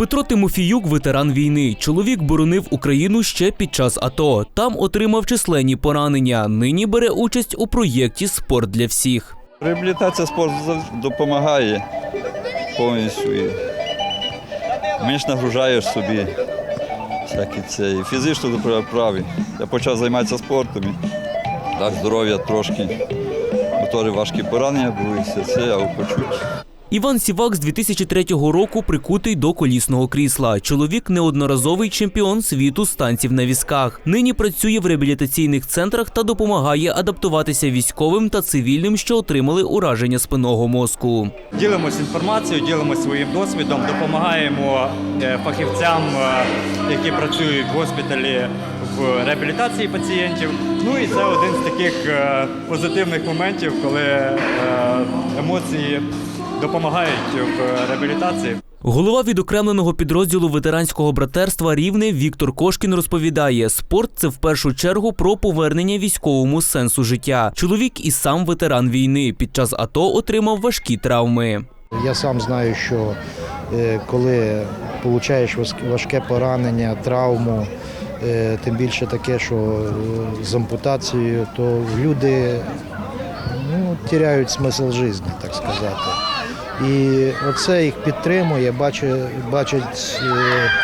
Петро Тимофіюк ветеран війни. Чоловік боронив Україну ще під час АТО. Там отримав численні поранення. Нині бере участь у проєкті Спорт для всіх. Реабілітація спорту допомагає повністю. Менш нагружаєш собі всякі це. І фізично праві. Я почав займатися спортом. Так, здоров'я трошки. Мотори важкі поранення були, все це, а почуть. Іван Сівак з 2003 року прикутий до колісного крісла. Чоловік неодноразовий чемпіон світу з танців на візках. Нині працює в реабілітаційних центрах та допомагає адаптуватися військовим та цивільним, що отримали ураження спинного мозку. Ділимось інформацією, ділимось своїм досвідом, допомагаємо е, фахівцям, е, які працюють в госпіталі в реабілітації пацієнтів. Ну і це один з таких е, позитивних моментів, коли емоції допомагають в реабілітації. Голова відокремленого підрозділу ветеранського братерства Рівне Віктор Кошкін розповідає: спорт це в першу чергу про повернення військовому сенсу життя. Чоловік і сам ветеран війни під час АТО отримав важкі травми. Я сам знаю, що е, коли отримуєш важке поранення, травму, е, тим більше таке, що е, з ампутацією, то люди ну, теряють смисл життя, так сказати. І оце їх підтримує, бачать, бачать е,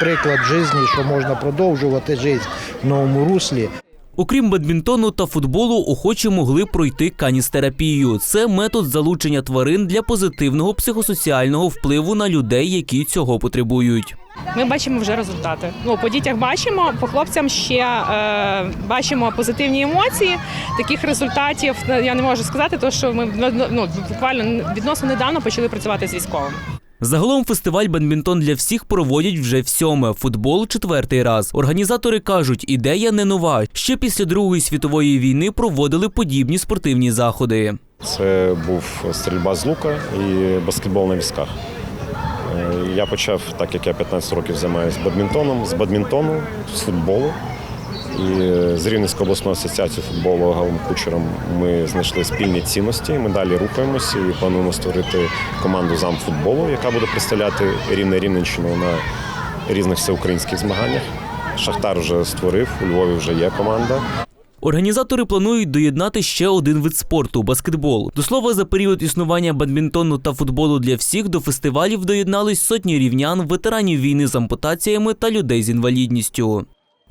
приклад життя, що можна продовжувати життя в новому руслі. Окрім бадмінтону та футболу, охочі могли пройти каністерапію. Це метод залучення тварин для позитивного психосоціального впливу на людей, які цього потребують. Ми бачимо вже результати. Ну по дітях бачимо, по хлопцям ще е, бачимо позитивні емоції. Таких результатів я не можу сказати, тому що ми ну, буквально відносно недавно почали працювати з військовими. Загалом фестиваль бадмінтон для всіх проводять вже всьоме. Футбол четвертий раз. Організатори кажуть, ідея не нова. Ще після Другої світової війни проводили подібні спортивні заходи. Це був стрільба з лука і баскетбол на візках. Е, Я почав, так як я 15 років займаюся бадмінтоном, з бадмінтону, з футболу. І з Рівненською обласною асоціацією футболу Галом Кучером ми знайшли спільні цінності. Ми далі рухаємося і плануємо створити команду замфутболу, яка буде представляти рівне Рівненщину на різних всеукраїнських змаганнях. Шахтар вже створив, у Львові вже є команда. Організатори планують доєднати ще один вид спорту баскетбол. До слова, за період існування бадмінтону та футболу для всіх до фестивалів доєднались сотні рівнян, ветеранів війни з ампутаціями та людей з інвалідністю.